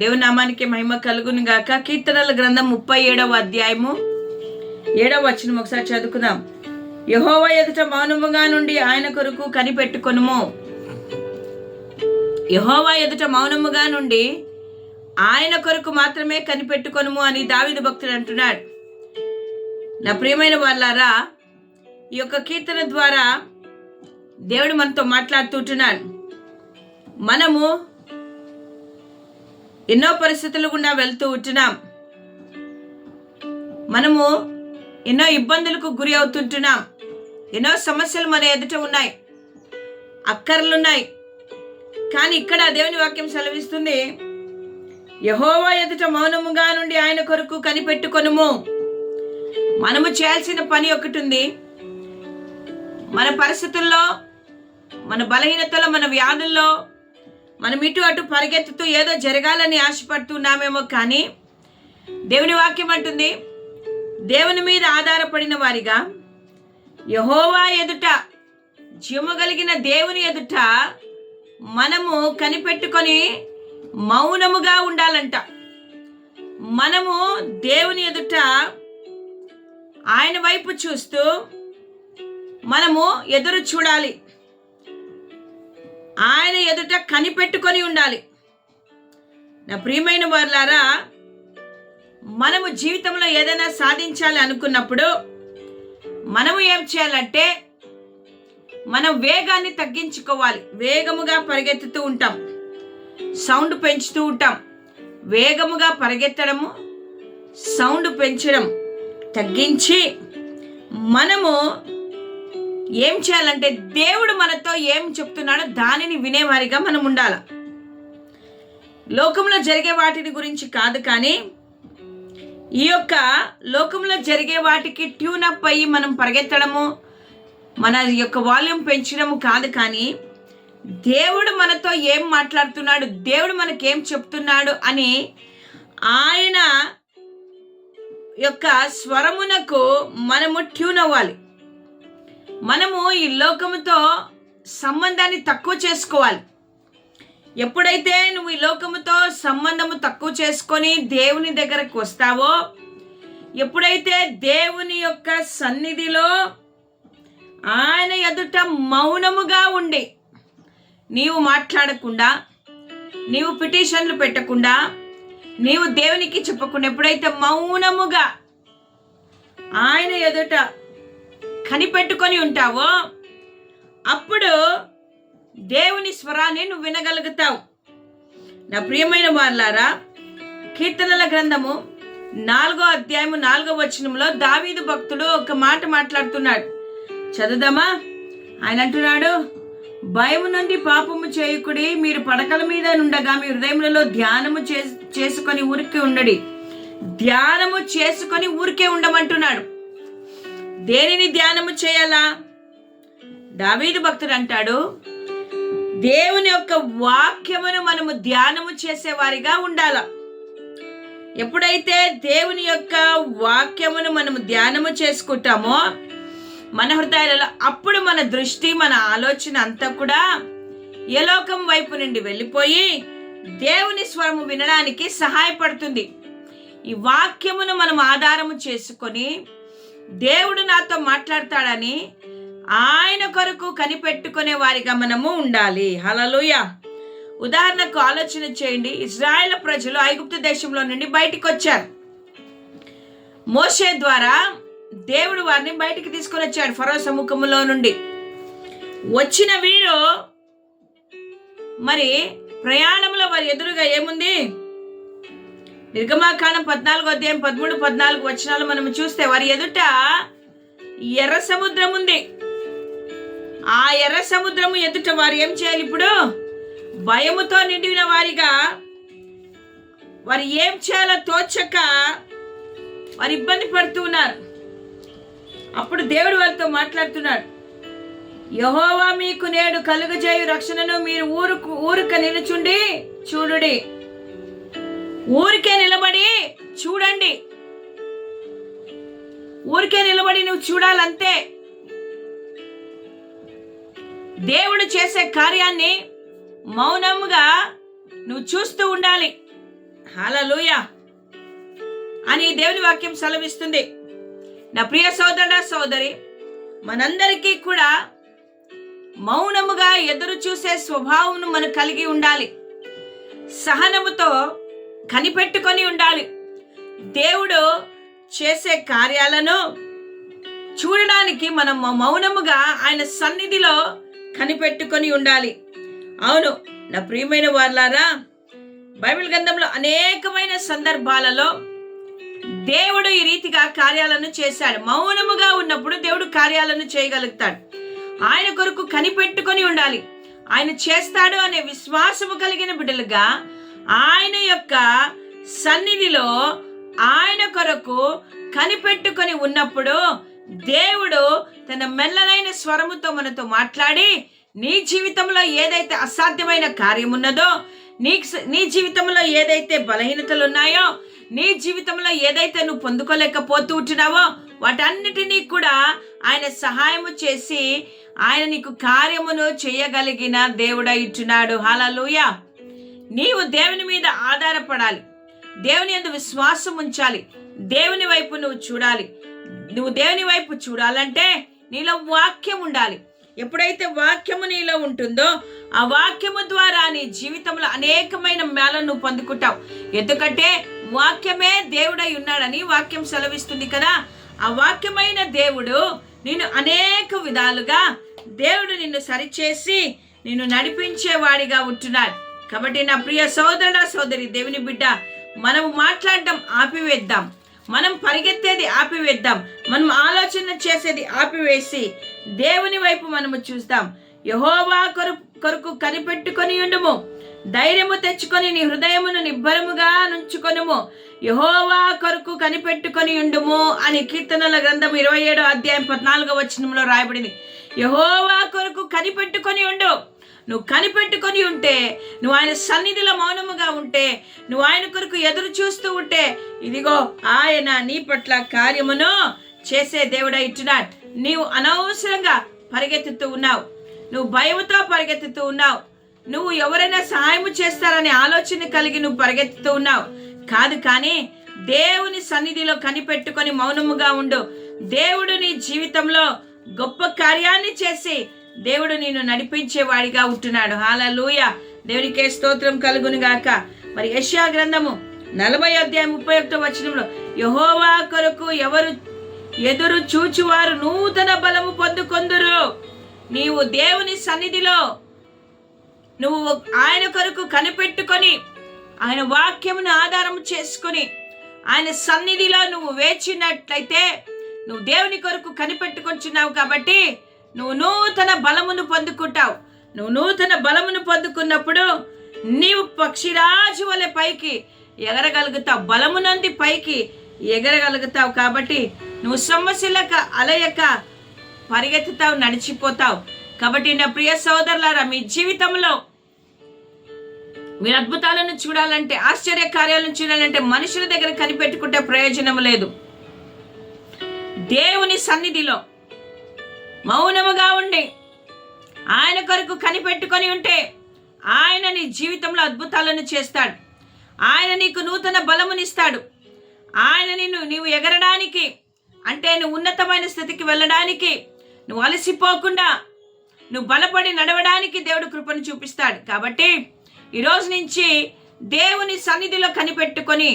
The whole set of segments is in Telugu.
దేవుని నామానికి మహిమ కలుగును గాక. కీర్తనల గ్రంథం ముప్పై ఏడవ అధ్యాయము. ఏడవ వచనం ఒకసారి చదువుకుందాం. యహోవ ఎదుట మౌనముగా నుండి ఆయన కొరకు కనిపెట్టుకొనుము. యహోవ ఎదుట మౌనముగా నుండి ఆయన కొరకు మాత్రమే కనిపెట్టుకొనుము అని దావిదు భక్తుడు అంటున్నాడు. నా ప్రియమైన వాళ్ళారా ఈ యొక్క కీర్తన ద్వారా దేవుడు మనతో మాట్లాడుతుంటున్నాడు మనము ఎన్నో పరిస్థితులు గుండా వెళ్తూ ఉంటున్నాం. మనము ఎన్నో ఇబ్బందులకు గురి అవుతుంటున్నాం. ఎన్నో సమస్యలు మన ఎదుట ఉన్నాయి. అక్కర్లున్నాయి. కానీ ఇక్కడ దేవుని వాక్యం సెలవిస్తుంది యహోవా ఎదుట మౌనముగా నుండి ఆయన కొరకు కనిపెట్టుకొనుము. మనము చేయాల్సిన పని ఒకటి ఉంది. మన పరిస్థితుల్లో మన బలహీనతలో మన వ్యాధుల్లో మనం ఇటు అటు పరిగెత్తుతూ ఏదో జరగాలని ఆశపడుతున్నామేమో కానీ దేవుని వాక్యం అంటుంది దేవుని మీద ఆధారపడిన వారిగా యహోవా ఎదుట జీవగలిగిన దేవుని ఎదుట మనము కనిపెట్టుకొని మౌనముగా ఉండాలంట. మనము దేవుని ఎదుట ఆయన వైపు చూస్తూ మనము ఎదురు చూడాలి. ఆయన ఎదుట కనిపెట్టుకొని ఉండాలి. నా ప్రియమైన వారులారా మనము జీవితంలో ఏదైనా సాధించాలి అనుకున్నప్పుడు మనము ఏం చేయాలంటే మనం వేగాన్ని తగ్గించుకోవాలి. వేగముగా పరిగెత్తుతూ ఉంటాం. సౌండ్ పెంచుతూ ఉంటాం. వేగముగా పరిగెత్తడము సౌండ్ పెంచడం తగ్గించి మనము ఏం చేయాలంటే దేవుడు మనతో ఏం చెప్తున్నాడో దానిని వినేవారిగా మనం ఉండాలి. లోకంలో జరిగే వాటిని గురించి కాదు కానీ ఈ యొక్క లోకంలో జరిగే వాటికి ట్యూన్ అప్ అయ్యి మనం పరిగెత్తడము మన యొక్క వాల్యూమ్ పెంచడము కాదు కానీ దేవుడు మనతో ఏం మాట్లాడుతున్నాడు దేవుడు మనకేం చెప్తున్నాడు అని ఆయన యొక్క స్వరమునకు మనము ట్యూన్ అవ్వాలి. మనము ఈ లోకముతో సంబంధాన్ని తక్కువ చేసుకోవాలి. ఎప్పుడైతే నువ్వు ఈ లోకముతో సంబంధము తక్కువ చేసుకొని దేవుని దగ్గరకు వస్తావో ఎప్పుడైతే దేవుని యొక్క సన్నిధిలో ఆయన ఎదుట మౌనముగా ఉండి నీవు మాట్లాడకుండా నీవు పిటిషన్లు పెట్టకుండా నీవు దేవునికి చెప్పకుండా ఎప్పుడైతే మౌనముగా ఆయన ఎదుట కనిపెట్టుకొని ఉంటావో అప్పుడు దేవుని స్వరాన్ని నువ్వు వినగలుగుతావు. నా ప్రియమైన వాళ్ళారా కీర్తనల గ్రంథము నాలుగో అధ్యాయము నాలుగో వచనంలో దావీదు భక్తుడు ఒక మాట మాట్లాడుతున్నాడు. చదువుదామా? ఆయన అంటున్నాడు భయము నుండి పాపము చేయకుడి మీరు పడకల మీద నుండగా మీ హృదయములలో ధ్యానము చేసుకొని ఊరికే ఉండడి. ధ్యానము చేసుకొని ఊరికే ఉండమంటున్నాడు. దేనిని ధ్యానము చేయాలా? దావీదు భక్తుడు అంటాడు దేవుని యొక్క వాక్యమును మనము ధ్యానము చేసేవారిగా ఉండాల. ఎప్పుడైతే దేవుని యొక్క వాక్యమును మనము ధ్యానము చేసుకుంటామో మన హృదయాలలో అప్పుడు మన దృష్టి మన ఆలోచన అంతా కూడా యలోకం వైపు నుండి వెళ్ళిపోయి దేవుని స్వరము వినడానికి సహాయపడుతుంది. ఈ వాక్యమును మనం ఆధారము చేసుకొని దేవుడు నాతో మాట్లాడతాడని ఆయన కొరకు కనిపెట్టుకునే వారిగా మనము ఉండాలి. హలలుయ ఉదాహరణకు ఆలోచన చేయండి. ఇజ్రాయెల్ ప్రజలు ఐగుప్తు దేశంలో నుండి బయటికి వచ్చారు. మోషే ద్వారా దేవుడు వారిని బయటికి తీసుకొని వచ్చాడు ఫరో సముఖములో నుండి. వచ్చిన వీరు మరి ప్రయాణంలో వారి ఎదురుగా ఏముంది? నిర్గమాకాండం పద్నాలుగు అధ్యాయం పదమూడు పద్నాలుగు వచనాలు మనం చూస్తే వారి ఎదుట ఎర్ర సముద్రం ఉంది. ఆ ఎర్ర సముద్రము ఎదుట వారు ఏం చేయాలి ఇప్పుడు? భయముతో నిండిన వారిగా వారు ఏం చేయాలో తోచక వారు ఇబ్బంది పడుతూ ఉన్నారు. అప్పుడు దేవుడు వారితో మాట్లాడుతున్నాడు. యహోవా మీకు నేడు కలుగజేయు రక్షణను మీరు ఊరుకు ఊరుక నిలుచుండి చూడుడి. ఊరికే నిలబడి చూడండి. ఊరికే నిలబడి నువ్వు చూడాలంతే. దేవుడు చేసే కార్యాన్ని మౌనముగా నువ్వు చూస్తూ ఉండాలి. హలలుయ అని దేవుని వాక్యం సెలవిస్తుంది. నా ప్రియ సోదరుడ సోదరి మనందరికీ కూడా మౌనముగా ఎదురు చూసే స్వభావం మనం కలిగి ఉండాలి. సహనముతో కనిపెట్టుకొని ఉండాలి. దేవుడు చేసే కార్యాలను చూడడానికి మనం మౌనముగా ఆయన సన్నిధిలో కనిపెట్టుకొని ఉండాలి. అవును నా ప్రియమైన వాళ్ళారా బైబిల్ గ్రంథంలో అనేకమైన సందర్భాలలో దేవుడు ఈ రీతిగా కార్యాలను చేశాడు. మౌనముగా ఉన్నప్పుడు దేవుడు కార్యాలను చేయగలుగుతాడు. ఆయన కొరకు కనిపెట్టుకొని ఉండాలి. ఆయన చేస్తాడు అనే విశ్వాసము కలిగిన బిడ్డలుగా ఆయన యొక్క సన్నిధిలో ఆయన కొరకు కనిపెట్టుకొని ఉన్నప్పుడు దేవుడు తన మెల్లనైన స్వరముతో మనతో మాట్లాడి నీ జీవితంలో ఏదైతే అసాధ్యమైన కార్యం ఉన్నదో నీ నీ జీవితంలో ఏదైతే బలహీనతలు ఉన్నాయో నీ జీవితంలో ఏదైతే నువ్వు పొందుకోలేకపోతూ ఉంటున్నావో వాటన్నిటినీ కూడా ఆయన సహాయము చేసి ఆయన నీకు కార్యమును చేయగలిగిన దేవుడై ఇట్టున్నాడు హాలూయా! నీవు దేవుని మీద ఆధారపడాలి. దేవుని ఎందు విశ్వాసం ఉంచాలి. దేవుని వైపు నువ్వు చూడాలి. నువ్వు దేవుని వైపు చూడాలంటే నీలో వాక్యం ఉండాలి. ఎప్పుడైతే వాక్యము నీలో ఉంటుందో ఆ వాక్యము ద్వారా నీ జీవితంలో అనేకమైన మేళను నువ్వు పొందుకుంటావు. ఎందుకంటే వాక్యమే దేవుడై ఉన్నాడని వాక్యం సెలవిస్తుంది కదా. ఆ వాక్యమైన దేవుడు నిన్ను అనేక విధాలుగా దేవుడు నిన్ను సరిచేసి నిన్ను నడిపించేవాడిగా ఉంటున్నాడు. కాబట్టి నా ప్రియ సోదరుడ సోదరి దేవుని బిడ్డ మనం మాట్లాడడం ఆపివేద్దాం. మనం పరిగెత్తేది ఆపివేద్దాం. మనం ఆలోచన చేసేది ఆపివేసి దేవుని వైపు మనము చూస్తాం యహోవా కొరు కొరకు కనిపెట్టుకొని ఉండుము. ధైర్యము తెచ్చుకొని నీ హృదయమును నిబ్బరముగా నుంచుకొనుము. యహోవా కొరకు కనిపెట్టుకొని ఉండుము అని కీర్తనల గ్రంథం ఇరవై ఏడో అధ్యాయం పద్నాలుగో వచనంలో రాయబడింది. యహోవా కొరకు కనిపెట్టుకొని ఉండు. నువ్వు కనిపెట్టుకొని ఉంటే నువ్వు ఆయన సన్నిధిలో మౌనముగా ఉంటే నువ్వు ఆయన కొరకు ఎదురు చూస్తూ ఉంటే ఇదిగో ఆయన నీ పట్ల కార్యమును చేసే దేవుడై ఇట్టున్నాడు నీవు అనవసరంగా పరిగెత్తుతూ ఉన్నావు. నువ్వు భయముతో పరిగెత్తుతూ ఉన్నావు. నువ్వు ఎవరైనా సహాయం చేస్తారనే ఆలోచన కలిగి నువ్వు పరిగెత్తుతూ ఉన్నావు. కాదు కానీ దేవుని సన్నిధిలో కనిపెట్టుకొని మౌనముగా ఉండు. దేవుడు నీ జీవితంలో గొప్ప కార్యాన్ని చేసి దేవుడు నిన్ను నడిపించేవాడిగా ఉంటున్నాడు. హాలూయ దేవునికే స్తోత్రం కలుగును గాక. మరి యష్యా గ్రంథము నలభై అధ్యాయం ముప్పై ఒకటో వచనంలో యహోవా కొరకు ఎవరు ఎదురు చూచువారు నూతన బలము పొందుకొందురు. నీవు దేవుని సన్నిధిలో నువ్వు ఆయన కొరకు కనిపెట్టుకొని ఆయన వాక్యమును ఆధారం చేసుకొని ఆయన సన్నిధిలో నువ్వు వేచినట్లయితే నువ్వు దేవుని కొరకు కనిపెట్టుకొచ్చున్నావు కాబట్టి నువ్వు నూతన బలమును పొందుకుంటావు. నువ్వు నూతన బలమును పొందుకున్నప్పుడు నీవు పక్షిరాజు వలె పైకి ఎగరగలుగుతావు. బలమునంది పైకి ఎగరగలుగుతావు కాబట్టి నువ్వు సమస్యలకు అలయక పరిగెత్తుతావు నడిచిపోతావు. కాబట్టి నా ప్రియ సోదరులారా మీ జీవితంలో మీరు అద్భుతాలను చూడాలంటే ఆశ్చర్య కార్యాలను చూడాలంటే మనుషుల దగ్గర కనిపెట్టుకుంటే ప్రయోజనం లేదు. దేవుని సన్నిధిలో మౌనముగా ఉండి ఆయన కొరకు కనిపెట్టుకొని ఉంటే ఆయన నీ జీవితంలో అద్భుతాలను చేస్తాడు. ఆయన నీకు నూతన బలమునిస్తాడు. ఆయన నిన్ను నీవు ఎగరడానికి అంటే నువ్వు ఉన్నతమైన స్థితికి వెళ్ళడానికి నువ్వు అలసిపోకుండా నువ్వు బలపడి నడవడానికి దేవుడు కృపను చూపిస్తాడు. కాబట్టి ఈరోజు నుంచి దేవుని సన్నిధిలో కనిపెట్టుకొని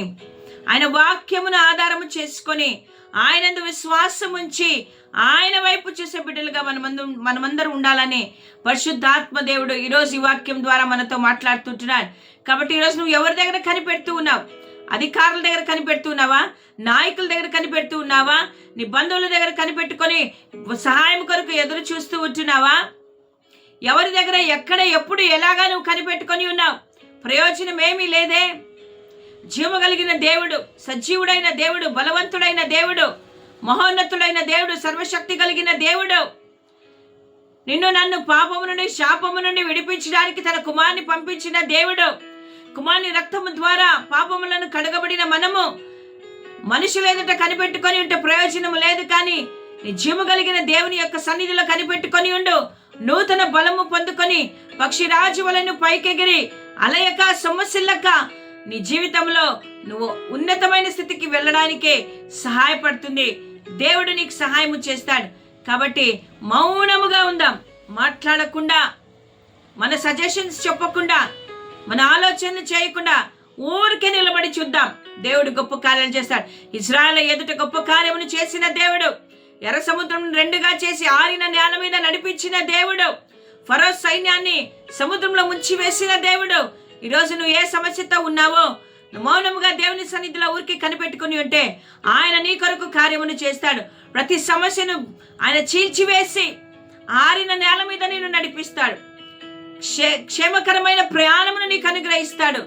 ఆయన వాక్యమును ఆధారము చేసుకొని ఆయనందు విశ్వాసం ఉంచి ఆయన వైపు చూసే బిడ్డలుగా మనమందు మనమందరం ఉండాలని పరిశుద్ధాత్మ దేవుడు ఈరోజు ఈ వాక్యం ద్వారా మనతో మాట్లాడుతుంటున్నాడు. కాబట్టి ఈరోజు నువ్వు ఎవరి దగ్గర కనిపెడుతూ ఉన్నావు? అధికారుల దగ్గర కనిపెడుతూ ఉన్నావా? నాయకుల దగ్గర కనిపెడుతూ ఉన్నావా? నీ బంధువుల దగ్గర కనిపెట్టుకొని సహాయం కొరకు ఎదురు చూస్తూ ఉంటున్నావా? ఎవరి దగ్గర ఎక్కడ ఎప్పుడు ఎలాగా నువ్వు కనిపెట్టుకొని ఉన్నావు? ప్రయోజనం ఏమీ లేదే. జీవము కలిగిన దేవుడు సజీవుడైన దేవుడు బలవంతుడైన దేవుడు మహోన్నతుడైన దేవుడు సర్వశక్తి కలిగిన దేవుడు. నిన్ను నన్ను పాపము నుండి శాపము నుండి విడిపించడానికి తన కుమార్ని పంపించిన దేవుడు. కుమార్ని రక్తము ద్వారా పాపములను కడగబడిన మనము. మనుషులు ఎదుట కనిపెట్టుకొని ఉంటే ప్రయోజనం లేదు కానీ నీ కలిగిన దేవుని యొక్క సన్నిధిలో కనిపెట్టుకొని ఉండు. నూతన బలము పొందుకొని పక్షిరాజు వలను పైకెగిరి అలయక సొమ్మసిల్లక నీ జీవితంలో నువ్వు ఉన్నతమైన స్థితికి వెళ్ళడానికే సహాయపడుతుంది. దేవుడు నీకు సహాయం చేస్తాడు. కాబట్టి మౌనముగా ఉందాం. మాట్లాడకుండా మన సజెషన్స్ చెప్పకుండా మన ఆలోచనలు చేయకుండా ఊరికే నిలబడి చూద్దాం. దేవుడు గొప్ప కార్యాలు చేస్తాడు. ఇజ్రాయల్ ఎదుట గొప్ప కార్యమును చేసిన దేవుడు ఎర్ర సముద్రం రెండుగా చేసి ఆరిన నేల మీద నడిపించిన దేవుడు ఫరో సైన్యాన్ని సముద్రంలో ముంచి వేసిన దేవుడు ఈరోజు నువ్వు ఏ సమస్యతో ఉన్నావో మౌనముగా దేవుని సన్నిధిలో ఊరికి కనిపెట్టుకుని ఉంటే ఆయన నీ కొరకు కార్యమును చేస్తాడు. ప్రతి సమస్యను ఆయన చీల్చివేసి ఆరిన నేల మీద నేను నడిపిస్తాడు. క్షే క్షేమకరమైన ప్రయాణమును నీకు అనుగ్రహిస్తాడు.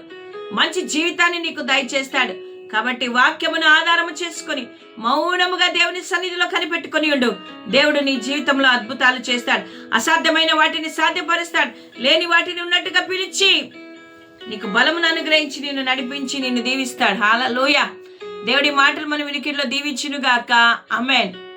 మంచి జీవితాన్ని నీకు దయచేస్తాడు. కాబట్టి వాక్యమును ఆధారము చేసుకొని మౌనముగా దేవుని సన్నిధిలో కనిపెట్టుకుని ఉండు. దేవుడు నీ జీవితంలో అద్భుతాలు చేస్తాడు. అసాధ్యమైన వాటిని సాధ్యపరుస్తాడు. లేని వాటిని ఉన్నట్టుగా పిలిచి నీకు బలమును అనుగ్రహించి నిన్ను నడిపించి నిన్ను దీవిస్తాడు. హాలలోయ దేవుడి మాటలు మన వినికిడిలో దీవించునుగాక. అమెన్